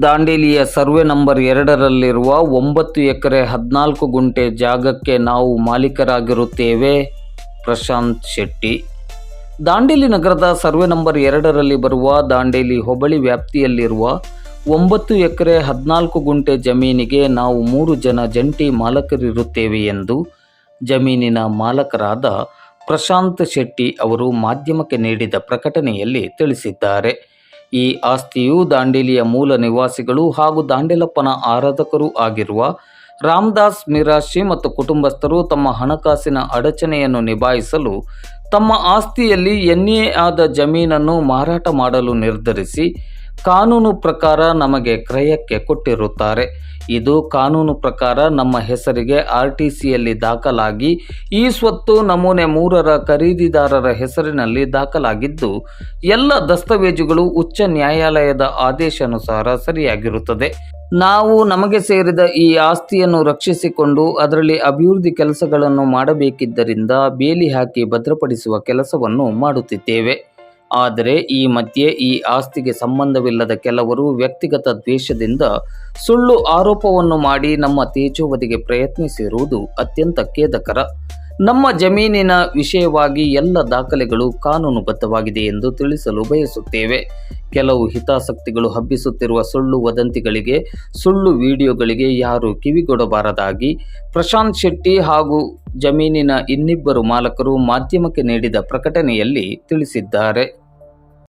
ದಾಂಡೇಲಿಯ survey number ಎರಡರಲ್ಲಿರುವ ಒಂಬತ್ತು ಎಕರೆ ಹದಿನಾಲ್ಕು ಗುಂಟೆ ಜಾಗಕ್ಕೆ ನಾವು ಮಾಲೀಕರಾಗಿರುತ್ತೇವೆ. ಪ್ರಶಾಂತ್ ಶೆಟ್ಟಿ. ದಾಂಡೇಲಿ ನಗರದ ಸರ್ವೆ ನಂಬರ್ ಎರಡರಲ್ಲಿ ಬರುವ ದಾಂಡೇಲಿ ಹೋಬಳಿ ವ್ಯಾಪ್ತಿಯಲ್ಲಿರುವ ಒಂಬತ್ತು ಎಕರೆ ಹದಿನಾಲ್ಕು ಗುಂಟೆ ಜಮೀನಿಗೆ ನಾವು ಮೂರು ಜನ ಜಂಟಿ ಮಾಲಕರಿರುತ್ತೇವೆ ಎಂದು ಜಮೀನಿನ ಮಾಲಕರಾದ ಪ್ರಶಾಂತ್ ಶೆಟ್ಟಿ ಅವರು ಮಾಧ್ಯಮಕ್ಕೆ ನೀಡಿದ ಪ್ರಕಟಣೆಯಲ್ಲಿ ತಿಳಿಸಿದ್ದಾರೆ. ಈ ಆಸ್ತಿಯು ದಾಂಡೇಲಿಯ ಮೂಲ ನಿವಾಸಿಗಳು ಹಾಗೂ ದಾಂಡೇಲಪ್ಪನ ಆರಾಧಕರೂ ಆಗಿರುವ ರಾಮದಾಸ್ ಮಿರಾಶಿ ಮತ್ತು ಕುಟುಂಬಸ್ಥರು ತಮ್ಮ ಹಣಕಾಸಿನ ಅಡಚಣೆಯನ್ನು ನಿಭಾಯಿಸಲು ತಮ್ಮ ಆಸ್ತಿಯಲ್ಲಿ ಎನ್ಎ ಆದ ಜಮೀನನ್ನು ಮಾರಾಟ ಮಾಡಲು ನಿರ್ಧರಿಸಿ ಕಾನೂನು ಪ್ರಕಾರ ನಮಗೆ ಕ್ರಯಕ್ಕೆ ಕೊಟ್ಟಿರುತ್ತಾರೆ. ಇದು ಕಾನೂನು ಪ್ರಕಾರ ನಮ್ಮ ಹೆಸರಿಗೆ ಆರ್ ಟಿ ಸಿಯಲ್ಲಿ ದಾಖಲಾಗಿ, ಈ ಸ್ವತ್ತು ನಮೂನೆ ಮೂರರ ಖರೀದಿದಾರರ ಹೆಸರಿನಲ್ಲಿ ದಾಖಲಾಗಿದ್ದು, ಎಲ್ಲ ದಸ್ತಾವೇಜುಗಳು ಉಚ್ಚ ನ್ಯಾಯಾಲಯದ ಆದೇಶಾನುಸಾರ ಸರಿಯಾಗಿರುತ್ತದೆ. ನಾವು ನಮಗೆ ಸೇರಿದ ಈ ಆಸ್ತಿಯನ್ನು ರಕ್ಷಿಸಿಕೊಂಡು ಅದರಲ್ಲಿ ಅಭಿವೃದ್ಧಿ ಕೆಲಸಗಳನ್ನು ಮಾಡಬೇಕಿದ್ದರಿಂದ ಬೇಲಿ ಹಾಕಿ ಭದ್ರಪಡಿಸುವ ಕೆಲಸವನ್ನು ಮಾಡುತ್ತಿದ್ದೇವೆ. ಆದರೆ ಈ ಮಧ್ಯೆ ಈ ಆಸ್ತಿಗೆ ಸಂಬಂಧವಿಲ್ಲದ ಕೆಲವರು ವ್ಯಕ್ತಿಗತ ದ್ವೇಷದಿಂದ ಸುಳ್ಳು ಆರೋಪವನ್ನು ಮಾಡಿ ನಮ್ಮ ತೇಜೋವಧಿಗೆ ಪ್ರಯತ್ನಿಸಿರುವುದು ಅತ್ಯಂತ ಖೇದಕರ. ನಮ್ಮ ಜಮೀನಿನ ವಿಷಯವಾಗಿ ಎಲ್ಲ ದಾಖಲೆಗಳು ಕಾನೂನುಬದ್ಧವಾಗಿದೆ ಎಂದು ತಿಳಿಸಲು ಬಯಸುತ್ತೇವೆ. ಕೆಲವು ಹಿತಾಸಕ್ತಿಗಳು ಹಬ್ಬಿಸುತ್ತಿರುವ ಸುಳ್ಳು ವದಂತಿಗಳಿಗೆ, ಸುಳ್ಳು ವಿಡಿಯೋಗಳಿಗೆ ಯಾರು ಕಿವಿಗೊಡಬಾರದಾಗಿ. ಪ್ರಶಾಂತ್ ಶೆಟ್ಟಿ ಹಾಗೂ ಜಮೀನಿನ ಇನ್ನಿಬ್ಬರು ಮಾಲಕರು ಮಾಧ್ಯಮಕ್ಕೆ ನೀಡಿದ ಪ್ರಕಟಣೆಯಲ್ಲಿ ತಿಳಿಸಿದ್ದಾರೆ.